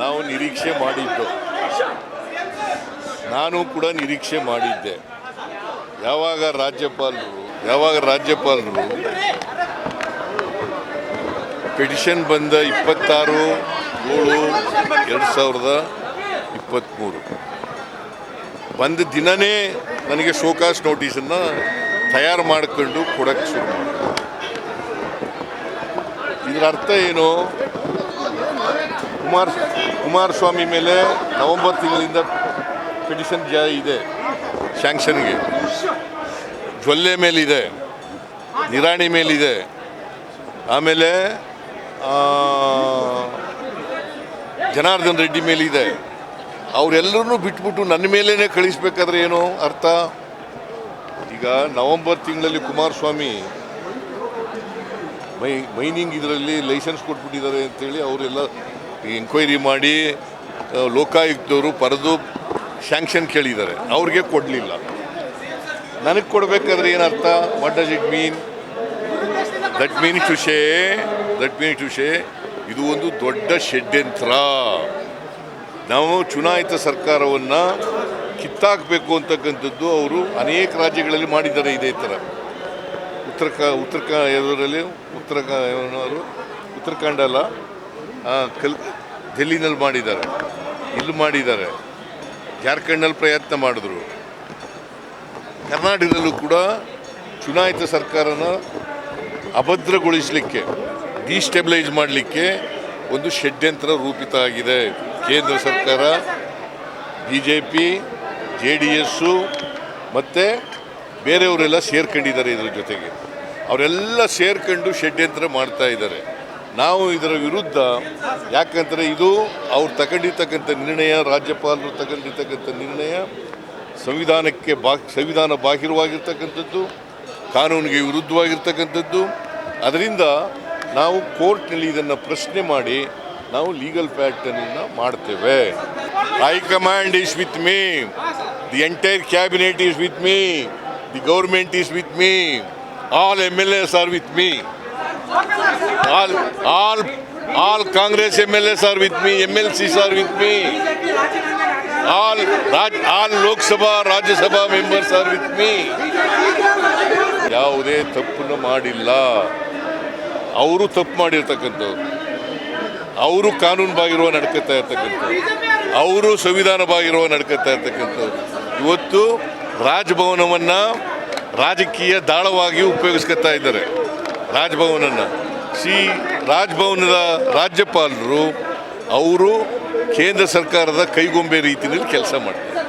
ನಾವು ನಿರೀಕ್ಷೆ ಮಾಡಿದ್ದು. ನಾನು ಕೂಡ ನಿರೀಕ್ಷೆ ಮಾಡಿದ್ದೆ. ಯಾವಾಗ ರಾಜ್ಯಪಾಲರು ಯಾವಾಗ ರಾಜ್ಯಪಾಲರು ಪಿಟಿಷನ್ ಬಂದ ಇಪ್ಪತ್ತಾರು, ಏಳು, ಎರಡು ಸಾವಿರದ ಇಪ್ಪತ್ತ್ಮೂರು ಬಂದ ದಿನವೇ ನನಗೆ ಶೋಕಾಸ್ ನೋಟಿಸನ್ನು ತಯಾರು ಮಾಡಿಕೊಂಡು ಕೊಡೋಕ್ಕೆ ಶುರು ಮಾಡಿದೆ ಇದರ ಅರ್ಥ ಏನು? ಕುಮಾರ್ ಕುಮಾರಸ್ವಾಮಿ ಮೇಲೆ ನವೆಂಬರ್ ತಿಂಗಳಿಂದ ಪಿಟಿಷನ್ ಜ ಇದೆ. ಶ್ಯಾಂಕ್ಷನ್ಗೆ. ಜೊಲ್ಲೆ ಮೇಲಿದೆ. ನಿರಾಣಿ ಮೇಲಿದೆ. ಆಮೇಲೆ ಜನಾರ್ದನ್ ರೆಡ್ಡಿ ಮೇಲಿದೆ. ಅವರೆಲ್ಲರನ್ನೂ ಬಿಟ್ಬಿಟ್ಟು ನನ್ನ ಮೇಲೇ ಕಳಿಸ್ಬೇಕಾದ್ರೆ ಏನು ಅರ್ಥ? ಈಗ ನವಂಬರ್ ತಿಂಗಳಲ್ಲಿ ಕುಮಾರಸ್ವಾಮಿ ಮೈ ಮೈನಿಂಗ್ ಇದರಲ್ಲಿ ಲೈಸೆನ್ಸ್ ಕೊಟ್ಬಿಟ್ಟಿದ್ದಾರೆ ಅಂತೇಳಿ ಅವರೆಲ್ಲ ಎಂಕ್ವೈರಿ ಮಾಡಿ ಲೋಕಾಯುಕ್ತವರು ಪರೆದು ಶ್ಯಾಂಕ್ಷನ್ ಕೇಳಿದ್ದಾರೆ. ಅವ್ರಿಗೆ ಕೊಡಲಿಲ್ಲ. ನನಗೆ ಕೊಡಬೇಕಾದ್ರೆ ಏನರ್ಥ? What does it mean that mean to say that mean to say ಇದು ಒಂದು ದೊಡ್ಡ ಷಡ್ಯಂತ್ರ. ನಾವು ಚುನಾಯಿತ ಸರ್ಕಾರವನ್ನು ಕಿತ್ತಾಕಬೇಕು ಅಂತಕ್ಕಂಥದ್ದು ಅವರು ಅನೇಕ ರಾಜ್ಯಗಳಲ್ಲಿ ಮಾಡಿದ್ದಾರೆ ಇದೇ ಥರ ಉತ್ತರ ಕ ಉತ್ತರ ಕ ಇದರಲ್ಲಿ ಉತ್ತರ ಉತ್ತರಾಖಂಡ ಅಲ್ಲ. ಕಲ್ ಡೆಲ್ಲಿನಲ್ಲಿ ಮಾಡಿದ್ದಾರೆ. ಇಲ್ಲಿ ಮಾಡಿದ್ದಾರೆ. ಜಾರ್ಖಂಡ್ನಲ್ಲಿ ಪ್ರಯತ್ನ ಮಾಡಿದ್ರು. ಕರ್ನಾಟಕದಲ್ಲೂ ಕೂಡ ಚುನಾಯಿತ ಸರ್ಕಾರನ ಅಭದ್ರಗೊಳಿಸಲಿಕ್ಕೆ, ಡಿಸ್ಟೆಬಿಲೈಸ್ ಮಾಡಲಿಕ್ಕೆ ಒಂದು ಷಡ್ಯಂತ್ರ ರೂಪಿತ ಆಗಿದೆ. ಕೇಂದ್ರ ಸರ್ಕಾರ B J P J D S ಮತ್ತು ಬೇರೆಯವರೆಲ್ಲ ಸೇರ್ಕೊಂಡಿದ್ದಾರೆ ಇದ್ರ ಜೊತೆಗೆ. ಅವರೆಲ್ಲ ಸೇರ್ಕೊಂಡು ಷಡ್ಯಂತ್ರ ಮಾಡ್ತಾ ಇದ್ದಾರೆ. ನಾವು ಇದರ ವಿರುದ್ಧ, ಯಾಕಂದರೆ ಇದು ಅವ್ರು ತಗೊಂಡಿರ್ತಕ್ಕಂಥ ನಿರ್ಣಯ, ರಾಜ್ಯಪಾಲರು ತಗೊಂಡಿರ್ತಕ್ಕಂಥ ನಿರ್ಣಯ, ಸಂವಿಧಾನಕ್ಕೆ ಬಾ, ಸಂವಿಧಾನ ಬಾಹಿರವಾಗಿರ್ತಕ್ಕಂಥದ್ದು, ಕಾನೂನಿಗೆ ವಿರುದ್ಧವಾಗಿರ್ತಕ್ಕಂಥದ್ದು. ಅದರಿಂದ ನಾವು ಕೋರ್ಟ್ನಲ್ಲಿ ಇದನ್ನು ಪ್ರಶ್ನೆ ಮಾಡಿ ನಾವು ಲೀಗಲ್ ಪ್ಯಾಟರ್ನನ್ನು ಮಾಡ್ತೇವೆ. High command is with me the entire cabinet is with me the government is with me all M L S are with me all Congress M L A are with me M L with me. With me all lok all Lok Sabha Rajya Sabha members are with me. ಯಾವುದೇ ತಪ್ಪನ್ನು ಮಾಡಿಲ್ಲ ಅವರು ತಪ್ಪು ಮಾಡಿರ್ತಕ್ಕಂಥವ್ರು ಅವರು ಕಾನೂನು ಬಾಗಿರುವ ನಡ್ಕೊತಾ ಇರ್ತಕ್ಕಂಥವ್ರು ಅವರು ಸಂವಿಧಾನ ಬಾಗಿರುವ ನಡ್ಕೊತಾ ಇರ್ತಕ್ಕಂಥವ್ರು ಇವತ್ತು ರಾಜಭವನವನ್ನು ರಾಜಕೀಯ ದಾಳವಾಗಿ ಉಪಯೋಗಿಸ್ಕೊತಾ ಇದ್ದಾರೆ ರಾಜಭವನನ್ನು. ಸಿ ರಾಜಭವನದ ರಾಜ್ಯಪಾಲರು ಅವರು ಕೇಂದ್ರ ಸರ್ಕಾರದ ಕೈಗೊಂಬೆ ರೀತಿಯಲ್ಲಿ ಕೆಲಸ ಮಾಡ್ತಾರೆ